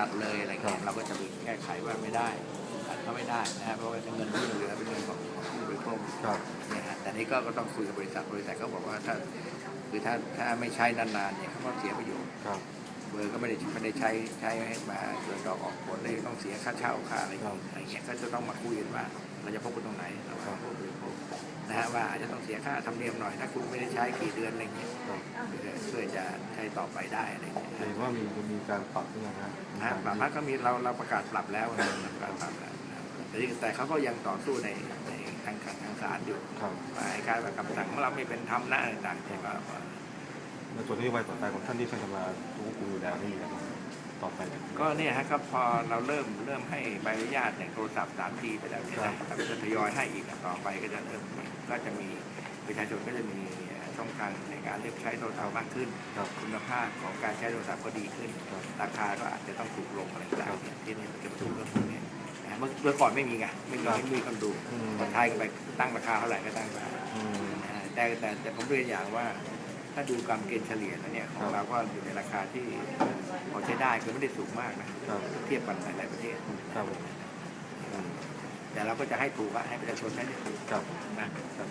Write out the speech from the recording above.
ตัดเลยอะไรเงี้ยเราก็จะไปแก้ไขว่าไม่ได้ตัดเขาไม่ได้นะฮะเพราะว่าเงินที่เหลือเป็นเงินของผู้บริโภคครับเนี่ยฮะแต่นี่ก็ก็ต้องคุยกับบริษัทบริษัทก็บอกว่าถ้าคือถ้าถ้าไม่ใช้นานๆเนี่ยเขาก็เสียประโยชน์ครับเบอร์ก็ไม่ได้ไม่ได้ใช้ใช้ให้มาเกิดดอกออกผลเลยต้องเสียค่าเช่าค่าอะไรอย่างเงี้ยอะไรเงี้ยก็จะต้องมาคุยกันว่าเราจะพบกันตรงไหนะฮะว่าอาจจะต้องเสียค่าธรรมเนียมหน่อย ถ้าคุณไม่ได้ใช้กี่เดือนอะไรเงี้ยครับเพื่อเพื่อจะใช้ต่อไปได้อะไรเงี้ยเห็นว่ามีมีการปรับด้วยนะฮะนะฮะปรับพักก็มีเราเราประกาศปรับแล้วนะประกาศปรับแล้วนะแต่ที่แต่เขาก็ยังต่อสู้ในในทางทางศาลอยู่ครับว่าไอ้การแบบคำสั่งของเราไม่เป็นธรรมนะอะไรต่างๆเนี่ยก็ในส่วนนโยบายต่อไปของท่านที่ท่านจะมาดูดูแลนี่นะครับ ต่อไปเนี่ยก็เนี่ยฮะครับพอเราเริ่มเริ่มให้ใบอนุญาตเนี่ยโทรศัพท์ 3G ไปแล้วเนี่ยนะเราก็จะทยอยให้อีกอะต่อไปก็จะเริ่มมีก็จะมีประชาชนก็จะมีช่องทางในการเลือกใช้โทรศัพท์มากขึ้นครับคุณภาพของการใช้โทรศัพท์ก็ดีขึ้น ราคาก็อาจจะต้องถูกลงอะไรต่างๆเนี่ยที่นี่มันจะมาดูเรื่องพวกนี้นะเมื่อเมื่อก่อนไม่มีไงไม่มีไม่มีคนดูอืมคนไทยก็ไปตั้งราคาเท่าไหร่ก็ตั้งไปอืมนะฮะแต่แต่แต่ผมเรียนอย่างว่า ถ้าดูกรรมเกณฑ์เฉลี่ยแล้วเนี่ยของเราก็อยู่ในราคาที่ พอใช้ได้คือไม่ได้สูงมากนะครับเทียบกันหลายๆประเทศครับผมอืมแต่เราก็จะให้ถูกอะให้ประชาชนใช้ได้ถูกครับนะครับ